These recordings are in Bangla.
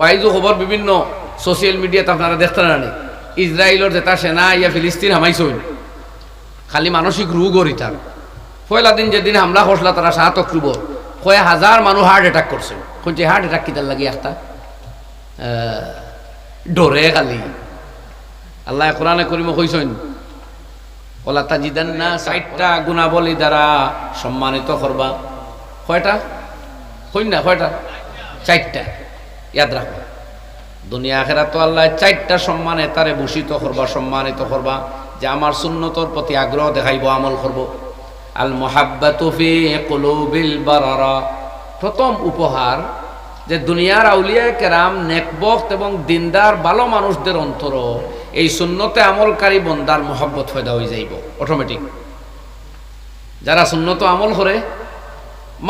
ওয়াইজু খবর বিভিন্ন সোশ্যাল মিডিয়াতে আপনারা দেখতে না ইসরায়েলের যেটা সেনা, ইয়া ফিলিস্তিন হামাইছইন খালি মানসিক রোগ তার পয়লা দিন যেদিন হামলা করছিল তারা সাত অক্টোবর কয় হাজার মানুষ হার্ট অ্যাটাক করছে কোনছে হার্ট অ্যাটাক কিতার লাগি একটা ডরে খালি। আল্লাহ কোরআনে করিম কইসইন ওলা তাজিদান্না ষাটটা গুণাবলী দ্বারা সম্মানিত করবা কয়টা? কই না, কয়টা? চারটা ইয়াদ রাখো। দুনিয়া আখেরা তো আল্লাহ চারটা সম্মানে তারে ভূষিত করবা, সম্মানিত করবা, যে আমার সুন্নতর প্রতি আগ্রহ দেখাইব, আমল করব। আল মোহাব্বাতু ফি কুলুবিল বারারা। প্রথম উপহার, যে দুনিয়ার আউলিয়া কেরাম নেকবক্ত এবং দিনদার ভালো মানুষদের অন্তর, এই সুন্নতে আমলকারী বন্দার মোহাব্বত ফয়দা হয়ে যাইব অটোমেটিক যারা সুন্নত আমল করে,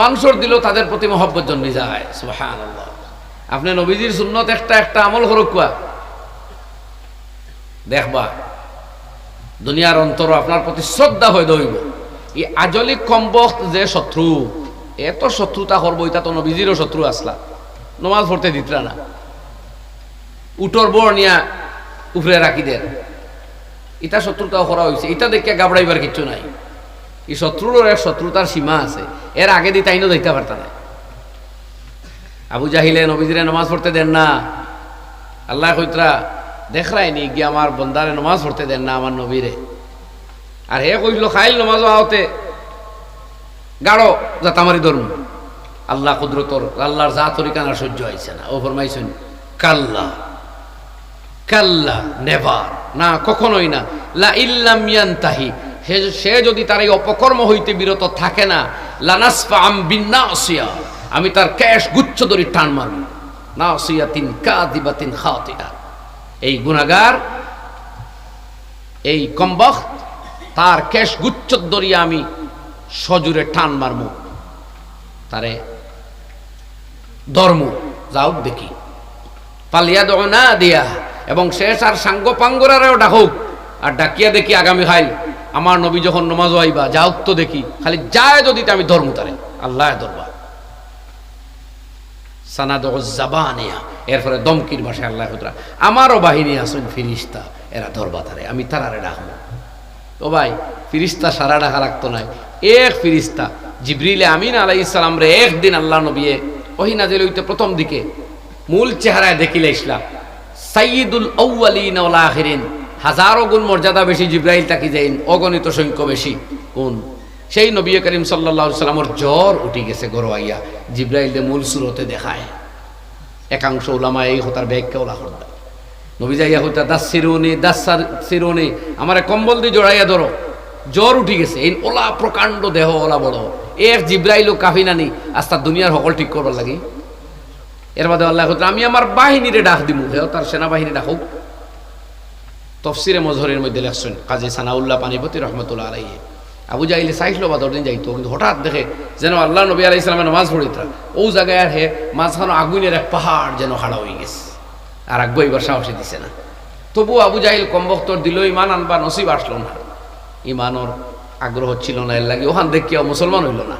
মানুষের দিল তাদের প্রতি মহব্বত জন্মে যায় সুহান আপনি নবীজির সুন্নত একটা একটা আমল করুক কুয়া। দেখবা, দুনিয়ার অন্তর আপনার প্রতি শ্রদ্ধা হয়ে দইব এই আজলি কম্বক যে শত্রু, এত শত্রুতা করব, এটা তো নবীজিরও শত্রু আসলা। নমাজ পড়তে দিতরা না। উটর বর নিয়া উপরে রাখি দেন। ইটা শত্রুতাও করা হয়েছে এটা দেখে গাবড়াইবার কিচ্ছু নাই। এই শত্রুর এক শত্রুতার সীমা আছে। এর আগে দিয়ে তাইনও দেখতে পারত না আবু জাহিলে নবীজিরে নমাজ পড়তে দেন না। আল্লাহ কইতরা দেখরাইনি গিয়ে আমার বন্দারে নমাজ পড়তে দেন না আমার নবীরে? আর হে কইল, খাইল নমাজ আওতে। গাঢ় জাতামারি ধর্ম আল্লাহ কুদরতর, আল্লাহর যা তরিকানা সহ্য হয়েছে না। ও ফরমাইছেন, কাল্লা কাল্লা, নেভার। না, কখনোই না। লা ইল্লাম ইয়ান্তাহি। সে সে যদি তার এই অপকর্ম হইতে বিরত থাকে না, লানাসফা আম বিন্নাসিয়া। আমি তার ক্যাশ গুচ্ছ ধরি টান মারব। নাসিয়াতিন কাদিবাতিন খাতিয়া এই গুনাগার এই কম্বখ তার ক্যাশ গুচ্ছ ধরিয়া আমি সজুরে টান মারমু তারে ধর্ম, যাও দেখি। পালিয়া দেব না দিয়া, এবং শেষ আর সাঙ্গ পাঙ্গরারেও ডাকুক, আর ডাকিয়া দেখি আগামী খাইল আমার নবী যখন নমাজ আইবা যাও তো দেখি, খালি যায় যদি আমি ধর্ম তারে। আল্লাহ ধরবা সানাদ জাবানিয়া। এরপরে দমকির ভাষায় আল্লাহ হুতরা আমারও বাহিনী আসুন ফিরিস্তা, এরা ধরবা তারে আমি তারারে ডাকবো। ও ভাই, ফিরিস্তা সারা ডাকা লাগতো নাই এক ফিরিস্তা, জিবরিলে আমিন আলাই ইসলাম রে, একদিন আল্লাহ নবিয়ে, ওহি নাজিল হইতে প্রথম দিকে মূল চেহারায় দেখিলে ইসলাম সাইয়দুল আউ্বালিন আখিরিন হাজারো গুণ মর্যাদা বেশি জিব্রাইল তাকি যাইন অগণিত সংখ্য বেশি। কোন? সেই নবী করিম সাল্লাহ সাল্লামর জ্বর উঠি গেছে গরোয়াইয়া। জিব্রাইল মূল সুরতে দেখায়। একাংশ ওলামা এই হতার ব্যাগকে ওলা হত্যা নবী যাইয়া হইতা দাস সিরুনি দাস সিরুনি, আমার কম্বল দিয়ে জড়াইয়া ধরো। জ্বর উঠি গেছে। এই ওলা প্রকাণ্ড দেহ ওলা বড়। এক জিব্রাইল কাফি নানি। আস্তা দুনিয়ার সকল ঠিক করবার লাগি। এর বাদে আল্লাহ আমি আমার বাহিনীরে ডাক দিমু। হেও তার সেনাবাহিনী ডাকুক। তফসিরে মজহরের মধ্যে লেখছেন কাজী সানাউল্লাহ পানিপতি রহমতুল্লাহ আলাইহে। আবু জাইলে চাইছিল বা দিন যাইতো, কিন্তু হঠাৎ দেখে যেন আল্লাহ নবী আলাই ইসলামের নামাজ পড়িতরা ও জায়গায় আর হে, মাঝখানো আগুনের এক পাহাড় যেন হাড়া হয়ে গেছে। আর আগ্য এবার সাহসে দিছে না। তবু আবু জাহিল কম্বক্তর দিল, ইমান আনবা নসিব আসলো না। ইমানর আগ্রহ ছিল না, এর লাগে ওখান দেখ দেখিয়া মুসলমান হইল না।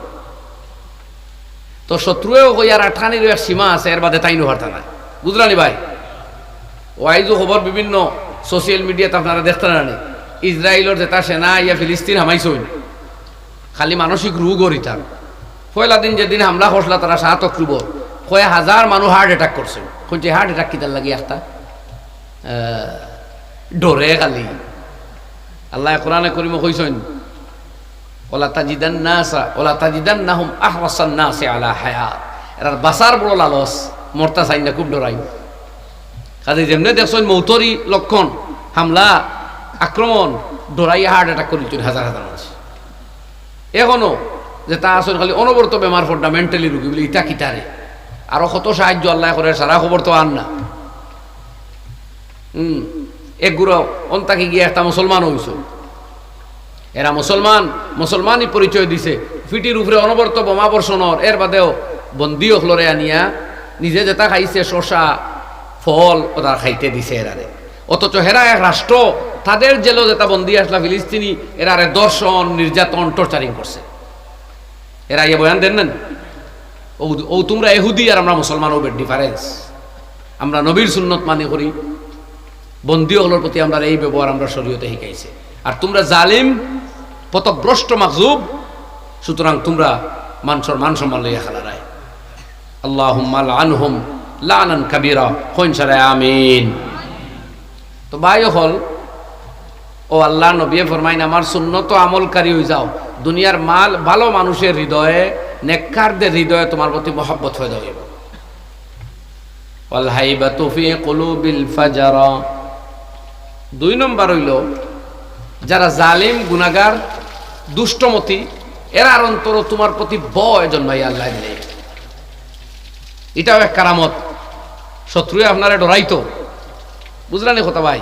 তো শত্রুয়েও আর আঠানির এক সীমা আছে, এর বাদে তাইনো হারতা না বুঝলানি ভাই? ওয়াইজু খবর বিভিন্ন সোশ্যাল মিডিয়াতে আপনারা দেখতে না ইসরায়েলের যেটা সেনা, ইয়া ফিলিস্তিন হামাইছইন খালি মানসিক রোগ তার পয়লা দিন যেদিন হামলা করছিল তারা সাত অক্টোবর, কয় হাজার মানুষ হার্ট অ্যাটাক করছে কোনছে হার্ট অ্যাটাক কিতার লাগি একটা? ডরে খালি। আল্লাহ কোরআনে করিম কইছেন, ওলা তাজিদান নাসা, ওলা তাজিদান নাহুম আহরাসান নাসে আলা হায়াত। এরার বাসার বড় লালস মরতা চাই না খুব ডরাই কাজে যেমনি দেখছেন মৌতরি লক্ষণ, হামলা, আক্রমণ, ডরাইয়া হার্ট অ্যাটাক করি হাজার হাজার মানুষ। এখনও যে তা আসলে খালি অনবরত বেমার ফোনটা মেন্টালি রুগী বলে, ইটা কিতারে আরও কত সাহায্য আল্লাহ করে, সারা খবর তো আন না। হুম, এক গুড়ো অন্তাকে গিয়ে একটা মুসলমান হইছ। এরা মুসলমান, মুসলমানই পরিচয় দিছে। ফিটির উপরে অনবরত বোমা বর্ষণর, এর বাদেও বন্দিও হলরে আনিয়া নিজে যেটা খাইছে শশা ফল ওরা খাইতে দিছে এরারে। অথচ হেরা এক রাষ্ট্র, তাদের জেলো যেটা বন্দি আসলা ফিলিস্তিনি এরারে দর্শন, নির্যাতন টর্চারিং করছে। এরা ইয়ে বয়ান দেন নেন। ও তোমরা এহুদি আর আমরা মুসলমান ওবের ডিফারেন্স আমরা নবীর সুন্নত মানি করি। বন্দী হলোর প্রতি আমরা এই ব্যবহার আমরা শরীয়তে শিখাইছে। আর তোমরা জালিম, পথভ্রষ্ট, মাকজুব, সুতরাং তোমরা মানসর মান সম্মান লইয়া খেলা রায়। আল্লাহ আনহুম লানান কাবিরা, হইন সারায় আমিন। তো বাই হল, ও আল্লাহ নবী ফরমাইন, আমার সুন্নত আমলকারী হয়ে যাও। দুনিয়ার মাল, ভালো মানুষের হৃদয়ে, নেককারদের হৃদয়ে তোমার প্রতি মহব্বত হয়ে যাবে। ওয়ালহাইবাতু ফি কুলুবিল ফাজারা। দুই নম্বর হইল, যারা জালিম গুনাগার দুষ্টমতি এরার অন্তর তোমার প্রতি ভয় জন্মাই আল্লাহ দিলে। এটাও এক কারামত। শত্রুয়ে আপনারা ডরাইতো। বুঝলেন কথা ভাই?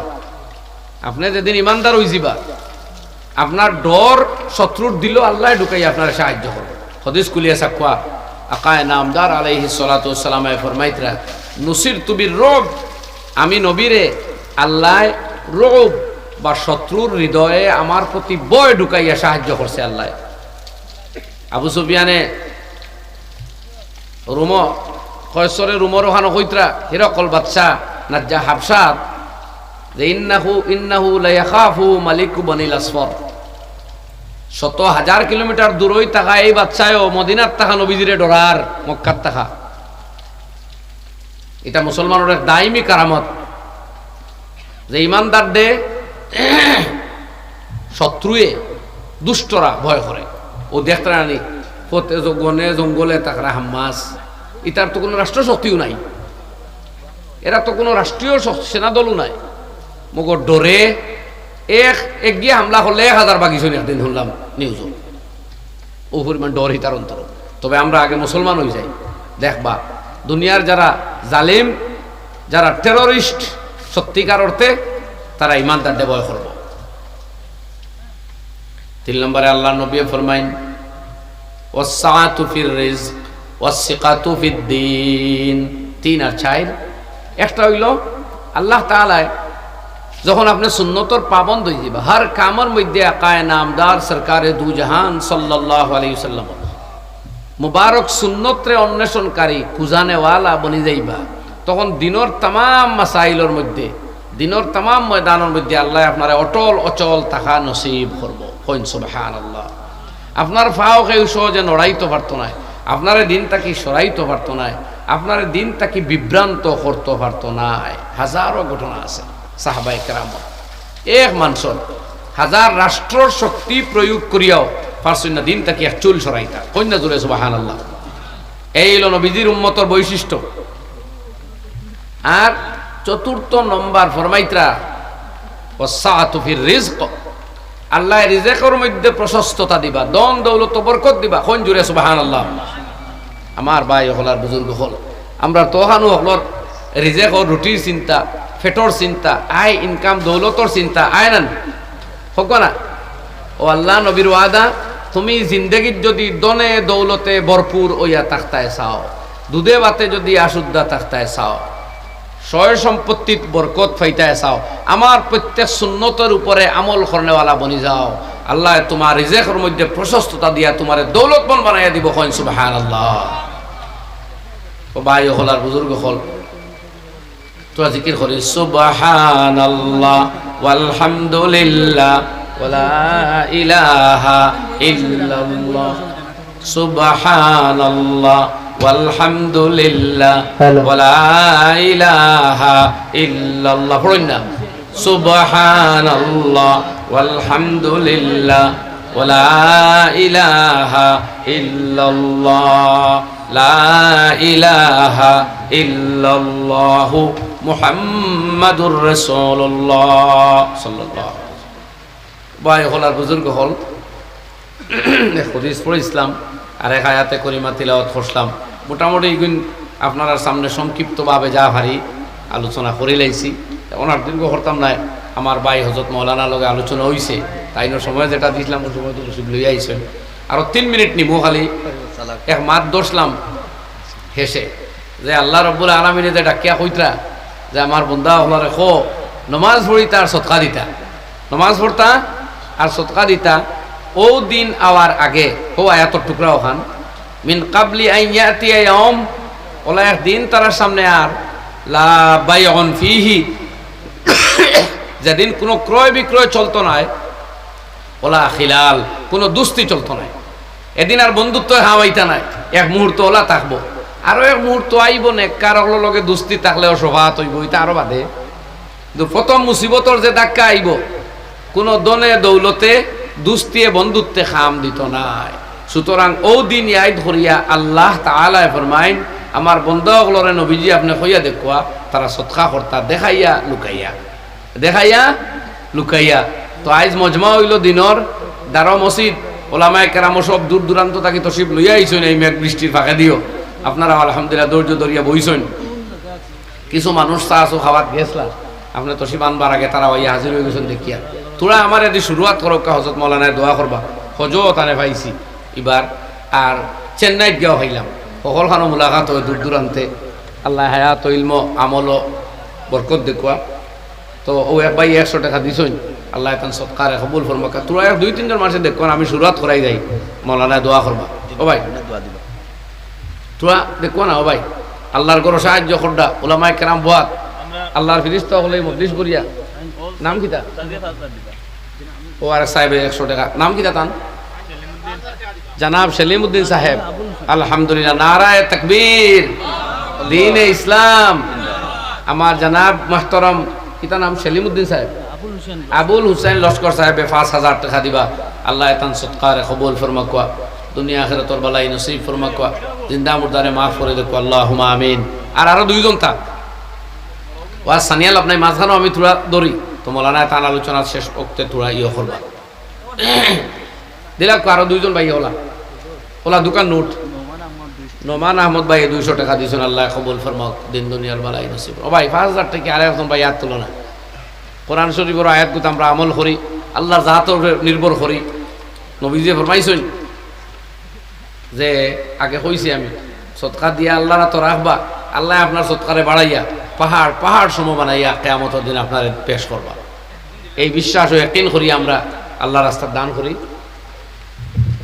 আপনি যেদিন ইমানদার হই যাবা আপনার ডর শত্রুর দিল আল্লাহ ঢুকাই আপনার সাহায্য করবে। হদিস কুলিয়া সাকুয়া আকায় নামদার আলাইহি সালাতামে ফরমাইতরা নসির তুবির রোগ আমি নবীরে আল্লাহ রোগ বা শত্রুর হৃদয়ে আমার প্রতি বয় ঢুকাইয়া সাহায্য করছে আল্লাহ। আবু সুফিয়ানে রুম কয়েশ্বরে রুমর ওখানো কইত্রা হিরকল বাদশাহ না যা হাফসাদ যে ইন্নাহু ইন্নাহু লায়াখাফু মালিক বনিল আসফর। শত হাজার কিলোমিটার দূরই থাকা এই বাচ্চায়ও মদিনার থাকা নবীজিরে ডরার, মক্কার থাকা এটা মুসলমানের দায়মি কারামত। যে ইমানদার দে শত্রুয়ে দুষ্টরা ভয় করে। ও দেখতে রানি, ফতে গনে জঙ্গলে তাকরা হাম্মাস। ইটার তো কোনো রাষ্ট্র শক্তিও নাই। এরা তো কোনো রাষ্ট্রীয় সেনাদলও নাই। মগর ডরে এক এক গিয়ে হামলা করলে এক হাজার বাকি শুনি একদিন শুনলাম নিউজ ও পরিমাণ ডর হিতার অন্তর তবে আমরা আগে মুসলমান হয়ে যাই। দেখবা দুনিয়ার যারা জালিম যারা টেররিস্ট সত্যিকার অর্থে তারা ইমানদার দেবয় করব তিন নম্বরে আল্লাহ নবী ফরমাইন ওয়াসসাআতু ফির রিজক ওয়াসসিকাতু ফিদ্দিন। তিন আর চার একটা হইল, আল্লাহ তাআলায় যখন আপনি সুন্নতর পাবন্দ হয়ে যাবে, হর কামর মধ্যে আকায় নামদার সরকারে দু জাহান সাল্লাহ আলাইসাল্লাম মুবারক সুন্নতরে অন্বেষণকারী খুজানেওয়ালা বনি যাইবা। তখন দিনর তাম মাসাইলর মধ্যে, দিনর তাম ময়দানের মধ্যে আল্লাহ আপনার অটল, অচল থাকা নসিব করব। হইন সুবহান আল্লাহ আপনার ফাও কেউ সহজে নড়াইতে পারতো না, আপনার দিন তাকে সরাইতে পারতো না, আপনার দিন তাকে বিভ্রান্ত করতে পারতো না। হাজারো ঘটনা আছে। সাহাবাই কেরাম। এক মানুষের হাজার রাষ্ট্রর শক্তি প্রয়োগ করিয়াও পারছেন দিন তাকে এক চুল সরাইতা কন্যা জুড়ে সুবাহান আল্লাহ এই হলো নবীজির উম্মতর বৈশিষ্ট্য। আর চতুর্থ নম্বর ফরমাইত্রা ওসাতুফির রিজক। আল্লাহ রিজেকর মধ্যে প্রশস্ততা দিবা দন দৌলত বরকত দিবা। কোন জুড়ে সুবাহান আল্লাহ আমার ভাই হলার বুজুর্গ হল। আমরা তোহানু হলর রিজেকর রুটির চিন্তা। ফেটর চিন্তা, আয় ইনকাম দৌলতর চিন্তা, আয় না হোক না। ও আল্লাহ নবীর ওয়াদা, তুমি জিন্দগির যদি দনে দৌলতে ভরপুর ওইয়া তাক্তায় চাও, দুধে বাতে যদি আশুদ্ধা তাক্তায় চাও সয় সম্পত্তিত বরকত ফাইতায় চাও আমার প্রত্যেক সুন্নতের উপরে আমল করনেওয়ালা বনি যাও, আল্লাহ তোমার রিজেকের মধ্যে প্রশস্ততা দিয়া তোমার দৌলতমন বানাইয়া দিব কইন সুবহান আল্লাহ ও ভাই হল আর বুজুর্গ হল তোরা জিকির করি সুবহান আল্লাহ ওয়ালহামদুলিল্লাহ ওয়ালা ইলাহা ইল্লাল্লাহ। সুবহান আল্লাহ ওয়ালহামদুলিল্লাহ ওয়ালা ইলাহা ইল্লাল্লাহ। পড়ুন না। সুবহান আল্লাহ ওয়ালহামদুলিল্লাহ ওয়ালা ইলাহা ইল্লাল্লাহ। লা ইলাহা হল আর হল। এক আয়াতে করিমা তিলাওয়াত করলাম মোটামুটি এগুন আপনারা সামনে সংক্ষিপ্তভাবে যা ভারি আলোচনা করে লাইছি। ওনার দীর্ঘ করতাম নাই। আমার ভাই হজরত মৌলানার লগে আলোচনা হয়েছে তাই সময় যেটা দিয়েছিলাম ওই সময় তো রসিদ লই আইসেন আরও তিন মিনিট নিবো খালি। এক মাত দোষলাম হেসে। যে আল্লাহ রব্বুল আলমিনে যে ডাকিয়া কইতরা, যে আমার বন্ধা হলার খো, নমাজ পড়িতা আর সৎকা দিতা। নমাজ পড়তা আর সৎকা দিতা। ও দিন আওয়ার আগে, ও আয়াতর টুকরা ওখান। মিন কাবলি আইয়াতি আয়ম ওলা একদিন তার সামনে আর লা বাইউন ফিহি। যেদিন কোনো ক্রয় বিক্রয় চলতো নাই, ওলা খিলাল, কোনো দুস্তি চলতো নাই। এদিন আর বন্ধুত্ব হাওয়াইতা নাই। এক মুহূর্ত ওলা থাকব। আরও এক মুহূর্ত আইব নে, কারও লগে দুস্তি থাকলে অসভাত হইব এটা আরও বাদে। প্রথম মুসিবতর যে ধাক্কা আইব, কোনো দনে দৌলতে দুস্তিয়ে বন্ধুত্বে খাম দিত নাই। সুতরাং ও দিন ইয়াই ধরিয়া আল্লাহ তাআলা ফরমাইন আমার বন্ধুগুলোরে নবীজি আপনি কইয়া দেখুয়া তারা সৎকা কর্তা দেখাইয়া লুকাইয়া। দেখাইয়া লুকাইয়া। তো আইজ মজমা হইল দিনর দারো মসজিদ ওলামায় কেরাম সব দূর দূরান্ত তাকে তসিব লইয়া আইসেন এই মেঘ বৃষ্টির ফাঁকা দিও। আপনারা আলহামদুলিল্লাহ ধৈর্য ধরিয়া বইছেন কিছু মানুষ চা আছো খাওয়াত গেছলা। আপনি তসিব আনবার আগে তারা ওই হাজির হয়ে গেছেন দেখিয়া। তোরা আমার এদি শুরুয়াত করক হজরত মৌলানায় দোয়া করবা। হজও তানে পাইছি এবার আর চেন্নাইত গিয়েও হইলাম। সকলখানো মোলাকাত হয় দূর দূরান্তে। আল্লাহ হায়াত, ইলম, আমল বরকত দেখুয়া। তো ও এক ভাই একশো টাকা দিছই আল্লাহ এখন সৎকারে কবুল ফরমাকা। তোরা এক দুই তিনজন মানুষের দেখো আমি শুরুয়াত করাই যাই। মৌলানা দোয়া করবা। ও ভাই। তোরা দেখো না ও ভাই। আল্লাহর গরো সাহায্য করডা ওলামায় কেরাম বোয়াত। আল্লাহর ফিরিস্তা হলে মজলিস করিয়া। নাম কিতা ও আর সাহেব একশো টাকা। নাম কিতা তান? জানাব সেলিমউদ্দিন সাহেব। আলহামদুলিল্লাহ। নারায় তকবীর। দিন ইসলাম। আমার জানাব মাহতরম। কিতা নাম? সেলিমউদ্দিন সাহেব। আবুল হুসেন লস্কর সাহেবে পাঁচ হাজার টাকা দিবা। আল্লাহ এতান সৎকারে কবুল ফরমাকুয়া দুনিয়া আখের তোর বালাই নসিব ফরমাকুয়া জিন্দা মুর্দারে মাফ করে দেখো আল্লাহ আমিন। আর আরও দুইজন তা ও আর সানিয়াল আপনার মাঝখানেও আমি তোরা দৌড়ি তো মৌলানা তান আলোচনা শেষ করতে তোরা ইয়ে করবা। দিলাম আরও দুইজন ভাই, ওলা। ওলা দোকান নোট। নোমান আহমদ ভাই দুইশো টাকা দিয়েছেন। আল্লাহ কবুল ফরমাক। দিন দুনিয়ার বালাই নসিব। ও ভাই, পাঁচ হাজার টাকা আর একজন ভাই আর তুলো না। কোরআন শরীফের আয়াতগুলো আমরা আমল করি, আল্লাহর জাহাতর নির্ভর করি। নবীজি ফরমাইছেন যে, আগে কইছি আমি সৎকার দিয়া আল্লাহ তো রাখবা, আল্লাহ আপনার সৎকারে বাড়াইয়া, পাহাড় পাহাড় সম বানাইয়া কেয়ামতের দিন আপনার পেশ করবা। এই বিশ্বাস ও একদিন করি আমরা আল্লাহ রাস্তার দান করি।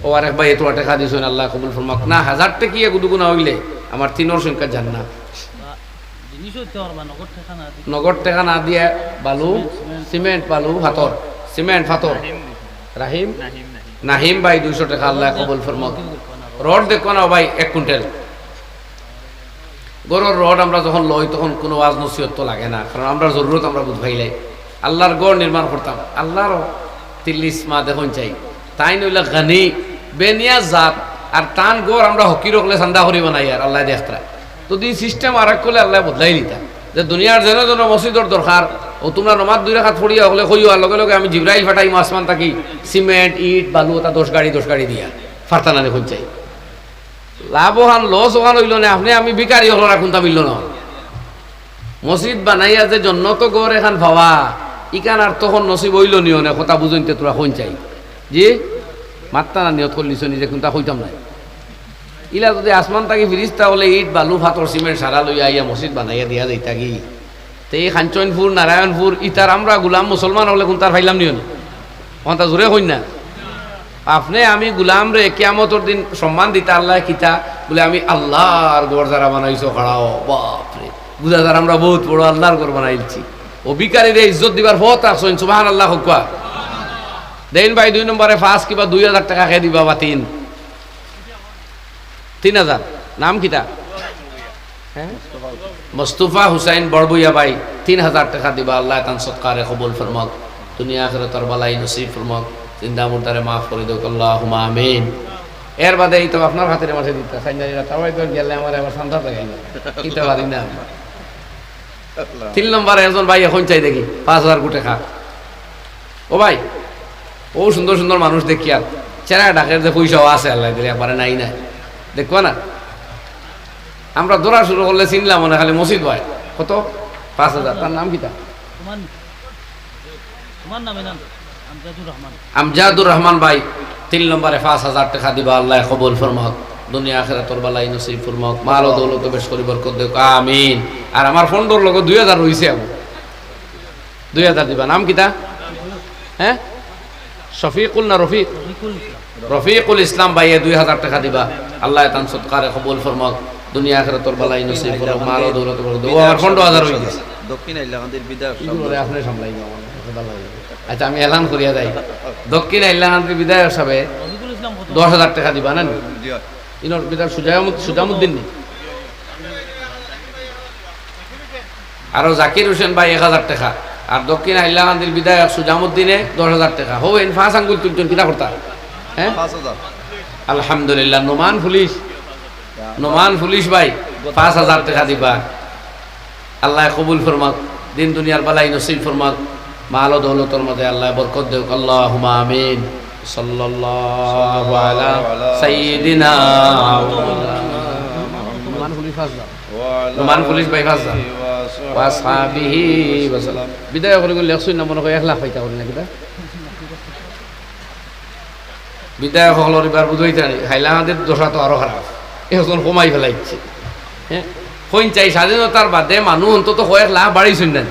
ও আর এক এত টাকা দিয়েছেন আল্লাহ কবুল ফরমাক, না হাজার টেকিয়া গুদুগুনা হইলে? আমার তিনোর সংখ্যা জান না নগদ টাকা না দিয়ে বালু সিমেন্ট বালু ফাতর। সিমেন্ট ফাতর। রাহিম? নাহিম ভাই দুইশো টাকা আল্লাহ কবুল ফরমক রড দেখো না ভাই এক কুইন্টাল। গড়ের রড আমরা যখন লই তখন কোনো আজ নসিহত তো লাগে না কারণ আমরা জরুরত আমরা বুধ ভাইলাই আল্লাহর গড় নির্মাণ করতাম। আল্লাহর তিল্লিশ মা দেখুন চাই। তাই নইলে গানি বেনিয়া জাত আর টান গড় আমরা হকি রকলে চান্দা করি বানাই আর আল্লাহ দেখতা যদি সিস্টেম আর এক করলে আল্লাহ বদলাই দিতা যে দুনিয়ার যেন যেন মসজিদর দরকার ও তোমরা নমাজ দুই রেখাত ফড়িয়া হলে কইও লগে লগে আমি জিব্রাইল ফাটাই আসমান থাকি সিমেন্ট ইট, বালু ওটা দশ গাড়ি দশ গাড়ি দিয়া ফারতানা দেখুন চাই। লাভ ওখান লস ওখান হইল না আপনি আমি বিকারি হল রাখুন তা মিলল না মসজিদ বানাইয়া যে জন্নত গড় এখান ভাবা ইকান আর তখন নসিব হইল নিও না, কথা বুঝইতে তোরা হইন চাই। জি, মাত্তা না নিয়ত করলিছ নিজে কিন্তু হইতাম নাই। ইলা যদি আসমান তাকি ফিরিস্তা হলে ইট, বালু ফাতর সিমেন্ট সারা লইয়া আইয়া মসজিদ বানাইয়া দিয়া যাইতা কি তে এই খাঞ্চনপুর নারায়ণপুর ইতার আমরা গুলাম মুসলমান হলে কোন তার ফাইলাম নিও না জোরে হইন না? আপনি আমি গুলাম রে কেয়ামতর দিন সম্মান দিতে আল্লাহ কিতা, বলে আমি আল্লাহর গড় যারা বানাইছো খাড়াও বাপরে বুঝা যারা আমরা বহুত বড় আল্লাহর গড় বানাইছি ও বিকারীরে ইজ্জত দিবার বহুত আসছেন সুবাহান আল্লাহ হকুয়া দেন ভাই, দুই নম্বরে ফার্স্ট কিবা দুই হাজার টাকা খেয়ে দিবা বা তিন তিন হাজার। নাম কিতা হ্যাঁ? মোস্তফা হুসাইন বড়বইয়া ভাই, তিন হাজার টাকা দিবা, আল্লাহ তান সৎকারে কবুল ফরমক দুনিয়া আখের তোর বালাই নসিব ফরমক জিন্দা মুর্দারে মাফ করে দেব আল্লাহ আমিন। এর বাদে এই তো আপনার হাতের মাঝে দিতে সাইনারিরা গেলে আমার আবার পারি না। তিন নম্বরে একজন ভাই এখন চাই দেখি, পাঁচ হাজার কোটি খা। ও ভাই ও সুন্দর সুন্দর মানুষ দেখি আর চেরা ডাকের যে পয়সাও আছে, আল্লাহ দিলে একবারে নাই নাই। দেখব না। আমরা দৌড়া শুরু করলে চিনলাম মনে খালি মসজিদ ভাই কত? পাঁচ হাজার। তার নাম কিতা আমজাদুর রহমান। ভাই তিন নম্বরে পাঁচ হাজার টাকা দিবা আল্লাহ কবুল ফরমক। দুনিয়া আখেরা তোর বালাই নসিব ফরমক। মাল ও দৌলত বেশ করিবার কর দেখ। আমিন। আর আমার ফোনটোর লগত দুই হাজার রয়েছে আমি দুই হাজার দিবা। নাম কিতা হ্যাঁ? শফিকুল না রফিক? রফিকুল ইসলাম ভাইয়ে দুই হাজার টাকা দিবা। আল্লাহ তান সৎকারে কবুল ফরমক দুনিয়া আখেরা তোর বালাই নসিব মাল দৌলত ও আমার পনেরো হাজার হয়ে গেছে। দক্ষিণ আইলাকান্দির আপনি লাগে। আচ্ছা আমি এলান করিয়া যাই। দক্ষিণ বিধায়ক হিসাবে দশ হাজার টাকা দিবা না। ইনোর বিধায়ক সুজামুদ সুজামুদ্দিন নি। আরও জাকির হোসেন ভাই এক হাজার টাকা। আর দক্ষিণ হাইলাকান্দির বিধায়ক সুজামুদ্দিনে দশ হাজার টাকা। হো এন ফাঁস আঙ্গুল তুলছেন কিনা করতা? হ্যাঁ? আলহামদুলিল্লাহ নোমান পুলিশ। নোমান পুলিশ ভাই পাঁচ হাজার টাকা দিবা। আল্লাহ কবুল ফরমাক দিন দুনিয়ার বালাই নসিব ফরমাক। মাল ও দৌলতর মধ্যে আল্লাহ বরকত দেউক। আল্লাহ আমিন। সাল্লাল্লাহু আলা সাইয়্যিদিনা নোমান পুলিশ পাঁচ হাজার। নোমান পুলিশ ভাই পাঁচ হাজার। বিদায় করে গেলে না মনে করে এক লাখ পাইতা না বিদায় সকলের এবার বুঝাইতে নাই হাইলাহাদের দশা তো আরও খারাপ। এখন কমাই ফেলাইছে। হ্যাঁ? চাই স্বাধীনতার বাদে মানুষ অন্তত কয়েক লাখ বাড়িছেন না।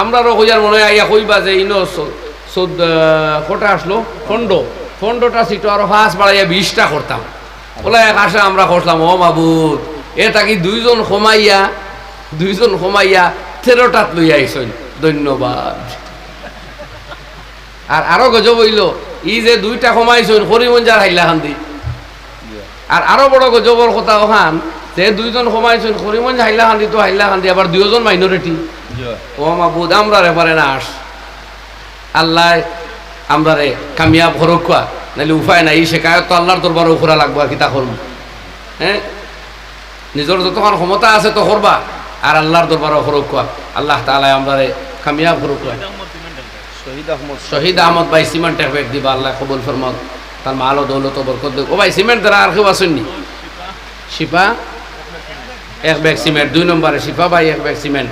আমরারও কইয়ার মনে হয়, আইয়া কইবা যে ইনো চোদ্দ কটা আসলো? ফন্ড। ফন্ডটা সিটো আরও ফাঁস বাড়াইয়া বিশটা করতাম। ওলা এক আশা আমরা করতাম ও মাবুদ, এটা কি দুইজন কমাইয়া দুইজন কমাইয়া তেরোটাত লইয়া আইসন। ধন্যবাদ। আর আরও গজব হইল ই যে দুইটা কমাইছুন করিমঞ্জার হাইলা খান্দি আর আরও বড় গজবর কথা ওখান যে দুইজন কমাইছুন করিমঞ্জ হাইলা খান্দি তো হাইলা খান্দি আবার দুইজন মাইনরিটি। ও মাবুদ আমরা এবারে না আস। আল্লাহ আমরা রে কামিয়াব হরকুয়া নাহলে উপায় নাই শেখায়ত তো আল্লাহর দরবার উখরা লাগবো আর কিতা করব? হ্যাঁ নিজের যতক্ষণ ক্ষমতা আছে তো করবা আর আল্লাহর দরবার হরকুয়া আল্লাহ তাআলা আমরা রে কামিয়াব হরকুয়া শহীদ আহমদ ভাই সিমেন্ট এক ব্যাগ দিবা আল্লাহ কবুল ফরমত তার মাল ও দৌলত বরকত দেব ও ভাই সিমেন্ট দ্বারা আর কেউ আসেননি শিপা এক ব্যাগ সিমেন্ট দুই নম্বরে শিপা ভাই এক ব্যাগ সিমেন্ট।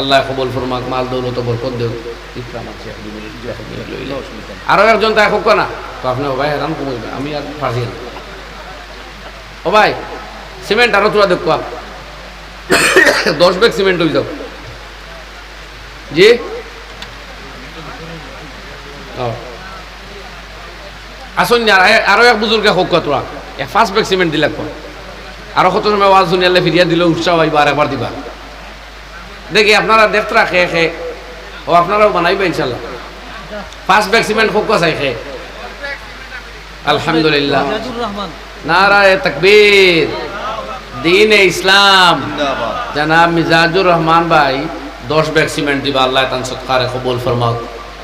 আল্লাহ কবুল ফরমাক মাল দৌলত বরকত দেব ইকরাম আছে, এক দুই মিনিট, দুই এক মিনিট লইলে। আরও একজন তাই হোক না তো আপনি ও ভাই হেরান কমইবে আমি আর পারছি না। ও ভাই সিমেন্ট আরও তোরা দেখবা দশ ব্যাগ সিমেন্ট হয়ে যাও। জি? আসুন না আরও এক বুজুর্গে হোক তোরা এক ফার্স্ট ব্যাগ সিমেন্ট দিলাক কয় আরও কত সময় ওয়াজ শুনিয়ালে ফিরিয়া দিলে উৎসাহ হইবা আর একবার দিবা। দেখি আপনারা দেখতে রাখে খে। ও আপনারাও বানাইবে ইনশাল্লাহ ফার্স্ট ব্যাগ সিমেন্ট হোক চাই খে। আলহামদুলিল্লাহ। নারায় তকবীর দিন ইসলাম জনাব মিজাজুর রহমান ভাই দশ ব্যাগ সিমেন্ট দিবা। আল্লাহ তান সৎকারে কবুল ফরমাক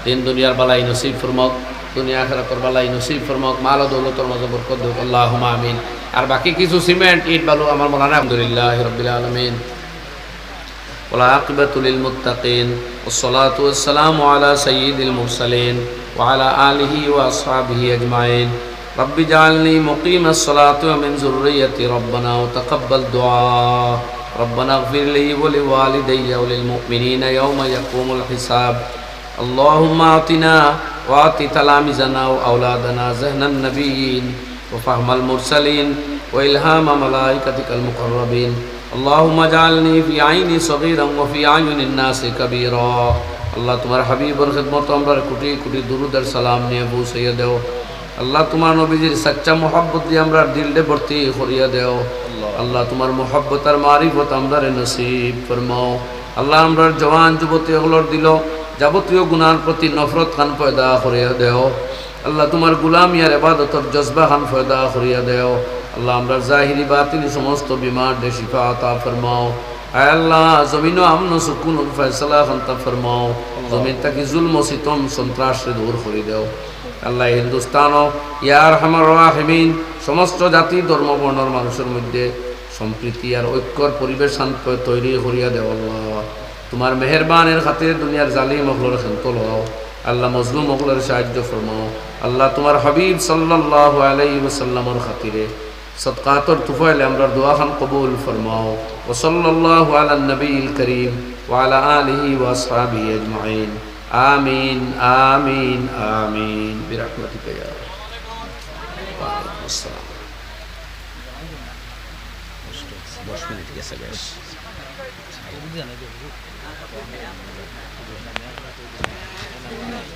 দিন দুনিয়ার বালাই নসিব ফরমাক দুনিয়া আখরাতর বালাই নসিব ফরমাক মাল ও দৌলতর মাঝে বরকত দেব আল্লাহ আমিন আর বাকি কিছু সিমেন্ট ইট বালু আমার মৌলানা আলহামদুলিল্লাহ রবিল আলমিন والعاقبة للمتقين والصلاة والسلام على سيد المرسلين وعلى آله وأصحابه أجمعين رب اجعلني مقيم الصلاة ومن ذريتي ربنا وتقبل دعاء ربنا اغفر لي ولوالدي وللمؤمنين يوم يقوم الحساب اللهم اعطنا واعط تلامذنا واولادنا ذهن النبيين وفهم المرسلين والهام ملائكتك المقربين اللهم اجعلني في عيني صغيرا وفي اعين الناس كبيرا আল্লাহ তোমার হাবিবর খেদমত আমরা কোটি কোটি দুরুদের সালাম নিয়ে পৌঁছাইয়া দেও আল্লাহ তোমার নবীজির সাচ্চা মোহাব্বত দিয়ে আমরা দিলডে ভর্তি করিয়া দেও আল্লাহ তোমার মোহাব্বত আর মারিফত আমরা নসিব ফরমাও আল্লাহ আমরা জওয়ান যুবতী এগুলোর দিল যাবতীয় গুনার প্রতি নফরত খান পয়দা করিয়া দেও। আল্লাহ তোমার গুলামি আর এবাদতর জজবা খান পয়দা করিয়া দেও। আল্লাহ আমরা জাহিরি বাতিনি সমস্ত বিমার দে শিফা আতা ফরমাও। আয় আল্লাহ জমিন আমন সুকুন ফয়সলা খান্তা ফরমাও। জমিন তাকি জুলম সিতম সন্ত্রাস দূর করে দেও। আল্লাহ হিন্দুস্তানও ইয়ার হামার রাহিমিন সমস্ত জাতি ধর্ম বর্ণর মানুষের মধ্যে সম্প্রীতি আর ঐক্যর পরিবেশ শান্ত তৈরি করিয়া দেও আল্লাহ। তোমার মেহরবানের খাতিরে দুনিয়ার জালি মহলের খেন্ত লও আল্লাহ মজলুম মহলের সাহায্য ফরমাও। আল্লাহ তোমার হাবিব সাল্লাল্লাহু আলাইহি ওয়াসাল্লামের খাতিরে সদকাতর তুফাইলে আমরা দোয়া কবুল ফরমাও। ও সাল্লাল্লাহু আলা করিম ওয়া আলা আলিহি ওয়া আসহাবিহি আজমাইন। আমিন আমিন আমিন। ওয়া আলাইকুম আসসালাম। দশ মিনিট Thank you.